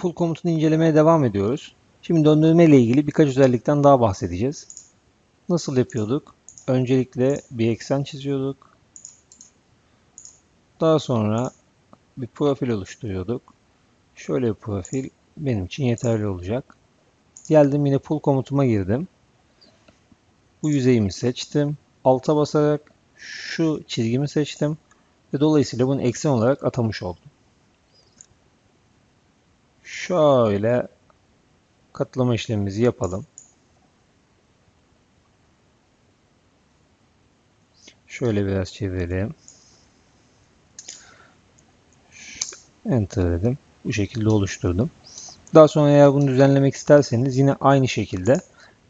pull komutunu incelemeye devam ediyoruz. Şimdi döndürme ile ilgili birkaç özellikten daha bahsedeceğiz. Nasıl yapıyorduk? Öncelikle bir eksen çiziyorduk. Daha sonra bir profil oluşturuyorduk. Şöyle bir profil benim için yeterli olacak. Geldim yine pull komutuma girdim. Bu yüzeyimi seçtim. Alta basarak şu çizgimi seçtim. Ve dolayısıyla bunu eksen olarak atamış oldum. Şöyle katlama işlemimizi yapalım. Şöyle biraz çevirelim. Enter dedim. Bu şekilde oluşturdum. Daha sonra eğer bunu düzenlemek isterseniz yine aynı şekilde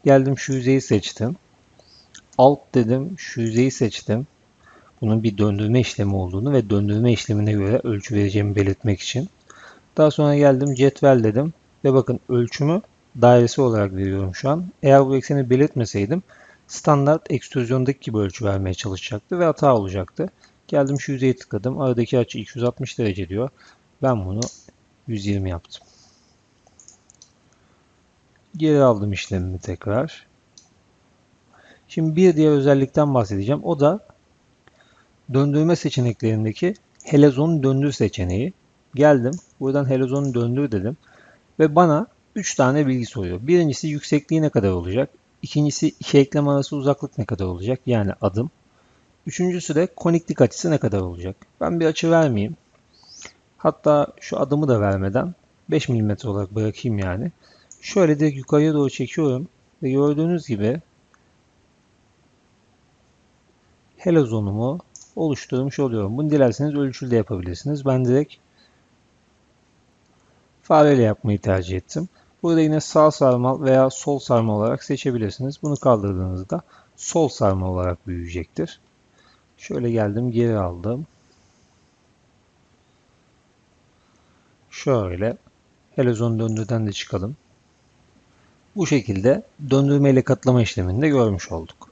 geldim şu yüzeyi seçtim. Alt dedim şu yüzeyi seçtim. Bunun bir döndürme işlemi olduğunu ve döndürme işlemine göre ölçü vereceğimi belirtmek için. Daha sonra geldim cetvel dedim ve bakın ölçümü dairesi olarak veriyorum şu an. Eğer bu ekseni belirtmeseydim standart ekstrüzyondaki gibi ölçü vermeye çalışacaktı ve hata olacaktı. Geldim şu yüzeyi tıkladım. Aradaki açı 260 derece diyor. Ben bunu 120 yaptım. Geri aldım işlemimi tekrar. Şimdi bir diğer özellikten bahsedeceğim. O da döndürme seçeneklerindeki helezon döndür seçeneği. Geldim. Buradan helezonu döndür dedim. Ve bana 3 tane bilgi soruyor. Birincisi yüksekliği ne kadar olacak? İkincisi iki eklem arası uzaklık ne kadar olacak? Yani adım. Üçüncüsü de koniklik açısı ne kadar olacak? Ben bir açı vermeyeyim. Hatta şu adımı da vermeden 5 mm olarak bırakayım yani. Şöyle de yukarıya doğru çekiyorum. Ve gördüğünüz gibi helezonumu oluşturmuş oluyorum. Bunu dilerseniz ölçülü de yapabilirsiniz. Ben direkt fareyle yapmayı tercih ettim. Burada yine sağ sarmal veya sol sarmal olarak seçebilirsiniz. Bunu kaldırdığınızda sol sarmal olarak büyüyecektir. Şöyle geldim geri aldım. Şöyle helezon döndürden de çıkalım. Bu şekilde döndürme ile katlama işlemini de görmüş olduk.